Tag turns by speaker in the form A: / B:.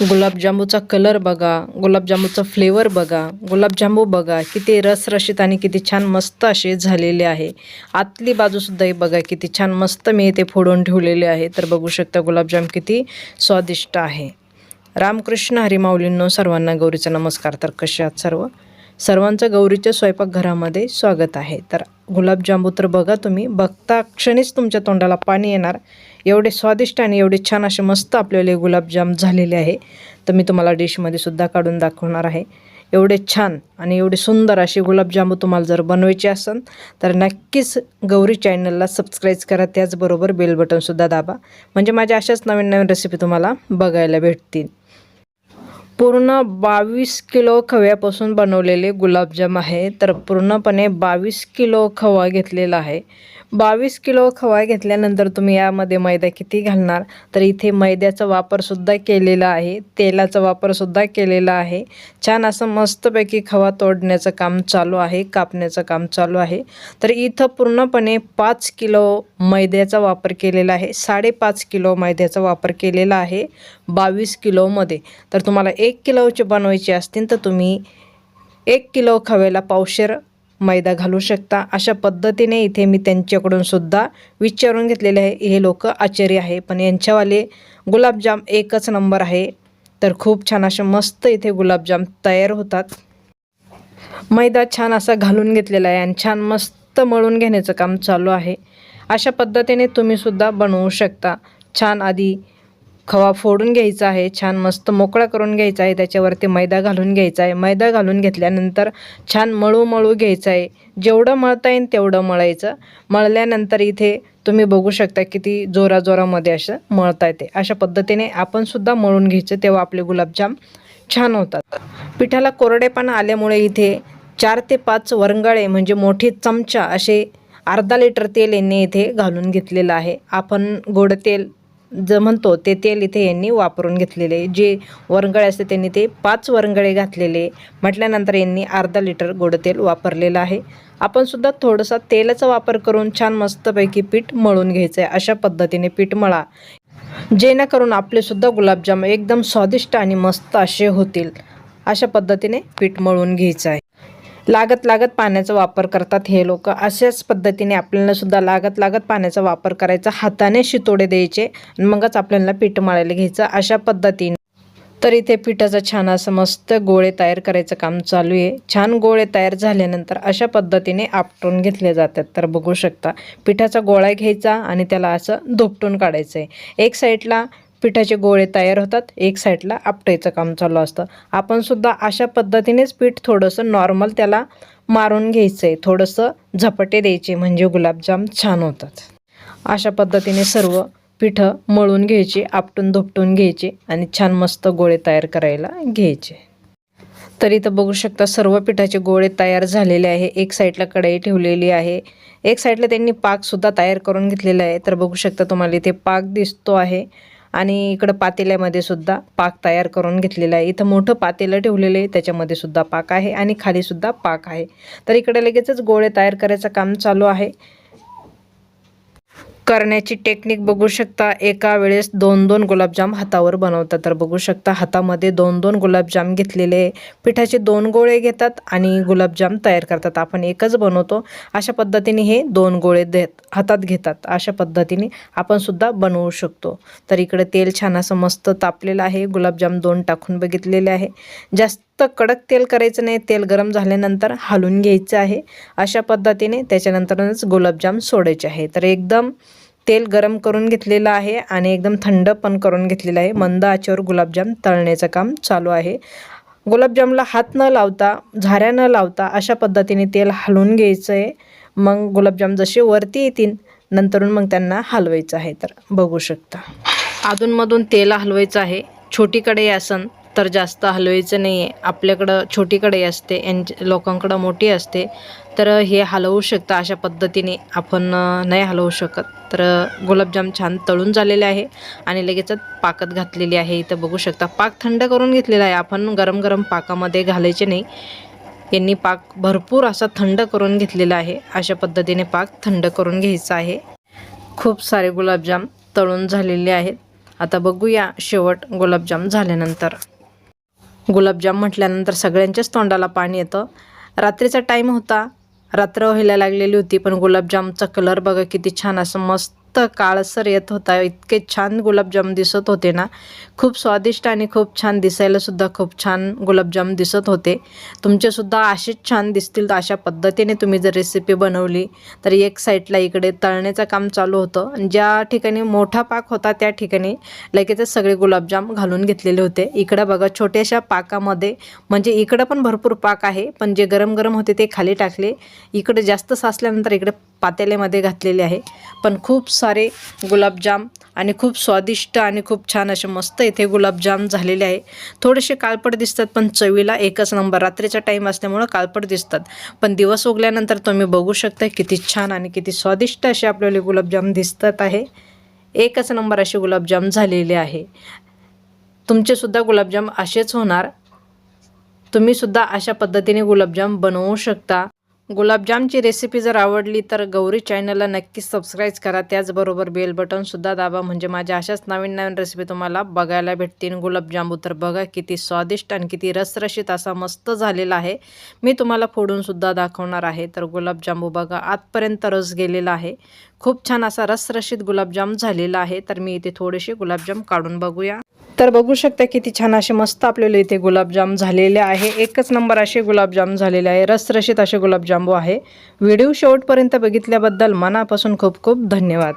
A: गुलाबजामुचा colour बघा गुलाबजामुचा flavour बघा गुलाबजामू बघा किती रसरशीत आणि किती छान मस्त असे झालेले आहे. आतली बाजूसुद्धाही बघा किती छान मस्त मी इथे फोडून ठेवलेले आहे. तर बघू शकता गुलाबजाम किती स्वादिष्ट आहे. रामकृष्ण हरिमाऊलींनो सर्वांना गौरीचा नमस्कार. तर कसे आहात सर्व? सर्वांचं गौरीच्या स्वयंपाकघरामध्ये स्वागत आहे. तर गुलाबजामू तर बघा तुम्ही बघता क्षणीच तुमच्या तोंडाला पाणी येणार. एवढे स्वादिष्ट आणि एवढे छान असे मस्त आपल्याला गुलाबजाम झालेले आहे. तर मी तुम्हाला डिशमध्ये सुद्धा काढून दाखवणार आहे. एवढे छान आणि एवढे सुंदर असे गुलाबजामू तुम्हाला जर बनवायचे असेल तर नक्कीच गौरी चॅनलला सबस्क्राईब करा. त्याचबरोबर बेल बटनसुद्धा दाबा. म्हणजे माझ्या अशाच नवीन नवीन रेसिपी तुम्हाला बघायला भेटतील. पूर्ण बावीस किलो खव्यापासून बनवलेले गुलाबजाम आहे. तर पूर्णपणे बावीस किलो खवा घेतलेला आहे. बावीस किलो खवा घेतल्यानंतर तुम्ही यामध्ये मैदा किती घालणार? तर इथे मैद्याचा वापरसुद्धा केलेला आहे. तेलाचा वापरसुद्धा केलेला आहे. छान असं मस्तपैकी खवा तोडण्याचं काम चालू आहे कापण्याचं काम चालू आहे. तर इथं पूर्णपणे पाच किलो मैद्याचा वापर केलेला आहे. साडेपाच किलो मैद्याचा वापर केलेला आहे बावीस किलोमध्ये. तर तुम्हाला एक किलोचे बनवायचे असतील तर तुम्ही एक किलो खवेला पावशेर मैदा घालू शकता. अशा पद्धतीने इथे मी त्यांच्याकडून सुद्धा विचारून घेतलेले आहे. हे लोक आचारी आहे. पण यांच्यावाले गुलाबजाम एकच नंबर आहे. तर खूप छान असे मस्त इथे गुलाबजाम तयार होतात. मैदा छान असा घालून घेतलेला आहे आणि छान मस्त मळून घेण्याचं काम चालू आहे. अशा पद्धतीने तुम्हीसुद्धा बनवू शकता. छान आधी खवा फोडून घ्यायचा आहे छान मस्त मोकळा करून घ्यायचा आहे त्याच्यावरती मैदा घालून घ्यायचा आहे. मैदा घालून घेतल्यानंतर छान मळू मळू घ्यायचा आहे. जेवढं मळता येईल तेवढं मळायचं. मळल्यानंतर इथे तुम्ही बघू शकता किती जोराजोरामध्ये असं मळता येते. अशा पद्धतीने आपण सुद्धा मळून घ्यायचं तेव्हा आपले गुलाबजाम छान होतात. पिठाला कोरडेपणा आल्यामुळे इथे चार ते पाच वरंगाळे म्हणजे मोठे चमचा असे अर्धा लिटर तेल यांनी इथे घालून घेतलेलं आहे. आपण गोड तेल ज म्हणतो ते तेल इथे यांनी वापरून घेतलेले. जे वरंगळे असते त्यांनी ते पाच वरंगळे घातलेले. म्हटल्यानंतर यांनी अर्धा लिटर गोड तेल वापरलेलं आहे. आपणसुद्धा थोडंसं तेलाचा वापर करून छान मस्तपैकी पीठ मळून घ्यायचं आहे अशा पद्धतीने पीठ मळा. जेणेकरून आपलेसुद्धा गुलाबजाम एकदम स्वादिष्ट आणि मस्त असे होतील. अशा पद्धतीने पीठ मळून घ्यायचं आहे लागत लागत पाण्याचा वापर करतात हे लोक. अशाच पद्धतीने आपल्याला सुद्धा लागत लागत पाण्याचा वापर करायचा. हाताने शितोडे द्यायचे आणि मगच आपल्याला पीठ मळायला घ्यायचं. अशा पद्धतीने. तर इथे पिठाचं छान असं मस्त गोळे तयार करायचं काम चालू आहे. छान गोळे तयार झाल्यानंतर अशा पद्धतीने आपटून घेतले जातात. तर बघू शकता पिठाचा गोळा घ्यायचा आणि त्याला असं धोपटून काढायचं आहे एक साईडला पिठाचे गोळे तयार होतात. एक साईडला आपटायचं काम चालू असतं. आपण सुद्धा अशा पद्धतीनेच पीठ थोडंसं नॉर्मल त्याला मारून घ्यायचं आहे थोडंसं झपाटे द्यायचे म्हणजे गुलाबजाम छान होतात. अशा पद्धतीने सर्व पिठं मळून घ्यायची आपटून धुपटून घ्यायचे आणि छान मस्त गोळे तयार करायला घ्यायचे. तर इथं बघू शकता सर्व पिठाचे गोळे तयार झालेले आहे. एक साईडला कढई ठेवलेली आहे. एक साईडला त्यांनी पाकसुद्धा तयार करून घेतलेला आहे. तर बघू शकता तुम्हाला इथे पाक दिसतो आहे. आणि इकडं पातेल्यामध्ये सुद्धा पाक तयार करून घेतलेला आहे. इथं मोठं पातेलं ठेवलेलं आहे त्याच्यामध्ये सुद्धा पाक आहे आणि खाली सुद्धा पाक आहे. तर इकडे लगेचच गोळे तयार करायचं काम चालू आहे. करण्याची टेक्निक बघू शकता. एका वेळेस दोन दोन गुलाबजाम हातावर बनवतात. तर बघू शकता हातामध्ये दोन दोन गुलाबजाम घेतलेले पिठाचे दोन गोळे घेतात आणि गुलाबजाम तयार करतात. आपण एकच बनवतो. अशा पद्धतीने हे दोन गोळे देत हातात घेतात. अशा पद्धतीने आपण सुद्धा बनवू शकतो. तर इकडे तेल छान असं मस्त तापलेलं आहे. गुलाबजाम दोन टाकून बघितलेले आहे. जास्त कडक तेल करायचं नाही तेल गरम झाल्यानंतर हलून घ्यायचं आहे. अशा पद्धतीने त्याच्यानंतरच गुलाबजाम सोडायचे आहे. तर एकदम तेल गरम करून घेतलेलं आहे आणि एकदम थंड पण करून घेतलेलं आहे. मंद आचेवर गुलाबजाम तळण्याचं काम चालू आहे. गुलाबजामला हात न लावता झाऱ्या न लावता अशा पद्धतीने तेल हलवून घ्यायचं आहे. मग गुलाबजाम जसे वरती येतील नंतरून मग त्यांना हलवायचं आहे. तर बघू शकता. अधूनमधून तेल हलवायचं आहे. छोटीकडे असन तर जास्त हलवायचं नाही आहे आपल्याकडं छोटी कढई असते यांच्या लोकांकडं मोठी असते. तर हे हलवू शकता अशा पद्धतीने. आपण नाही हलवू शकत. तर गुलाबजाम छान तळून झालेले आहे आणि लगेचच पाकत घातलेली आहे. इथं बघू शकता. पाक थंड करून घेतलेला आहे. आपण गरम गरम पाकामध्ये घालायचे नाही. यांनी पाक भरपूर असा थंड करून घेतलेला आहे. अशा पद्धतीने पाक थंड करून घ्यायचा आहे. खूप सारे गुलाबजाम तळून झालेले आहेत. आता बघूया शेवट गुलाबजाम झाल्यानंतर. गुलाबजाम म्हटल्यानंतर सगळ्यांच्याच तोंडाला पाणी येतं. रात्रीचा टाईम होता. रात्र व्हायला लागलेली होती पण गुलाबजामचा कलर बघा किती छान असं मस्त काळसर येत होता. इतके छान गुलाबजाम दिसत होते ना. खूप स्वादिष्ट आणि खूप छान दिसायला सुद्धा खूप छान गुलाबजाम दिसत होते. तुमचेसुद्धा असेच छान दिसतील तर अशा पद्धतीने तुम्ही जर रेसिपी बनवली तर एक साईडला इकडे तळण्याचं काम चालू होतं. आणि ज्या ठिकाणी मोठा पाक होता त्या ठिकाणी लगेचच सगळे गुलाबजाम घालून घेतलेले होते. इकडं बघा छोट्याशा पाकामध्ये म्हणजे इकडं पण भरपूर पाक आहे पण जे गरम गरम होते ते खाली टाकले. इकडे जास्त साचल्यानंतर इकडे पातेल्यामध्ये घातलेले आहे. पण खूप सारे गुलाबजाम आणि खूप स्वादिष्ट आणि खूप छान असे मस्त इथे गुलाबजाम झालेले आहे. थोडेसे काळपट दिसतात पण चवीला एकच नंबर. रात्रीचा टाईम असल्यामुळं काळपट दिसतात. पण दिवस उगल्यानंतर तुम्ही बघू शकता किती छान आणि किती स्वादिष्ट असे आपल्याला गुलाबजाम दिसतात आहे. एकच नंबर असे गुलाबजाम झालेले आहे. तुमचेसुद्धा गुलाबजाम असेच होणार. तुम्हीसुद्धा अशा पद्धतीने गुलाबजाम बनवू शकता. गुलाबजामची रेसिपी जर आवडली तर गौरी चॅनलला नक्कीच सबस्क्राईब करा. त्याचबरोबर बेल बटनसुद्धा दाबा. म्हणजे माझ्या अशाच नवीन नवीन रेसिपी तुम्हाला बघायला भेटतील. गुलाबजामू तर बघा किती स्वादिष्ट आणि किती रसरशीत असा मस्त झालेला आहे. मी तुम्हाला फोडूनसुद्धा दाखवणार आहे. तर गुलाबजामू बघा आतपर्यंत रस गेलेला आहे. खूप छान असा रसरशीत गुलाबजाम झालेला आहे. तर मी इथे थोडेसे गुलाबजाम काढून बघूया. तर बघू शकता किती छान असे मस्त आपल्याला इथे गुलाबजाम झालेले आहे. एकच नंबर असे गुलाबजाम झालेले आहे. रसरशीत असे गुलाबजांबू आहे. व्हिडिओ शेवटपर्यंत बघितल्याबद्दल मनापासून खूप खूप धन्यवाद.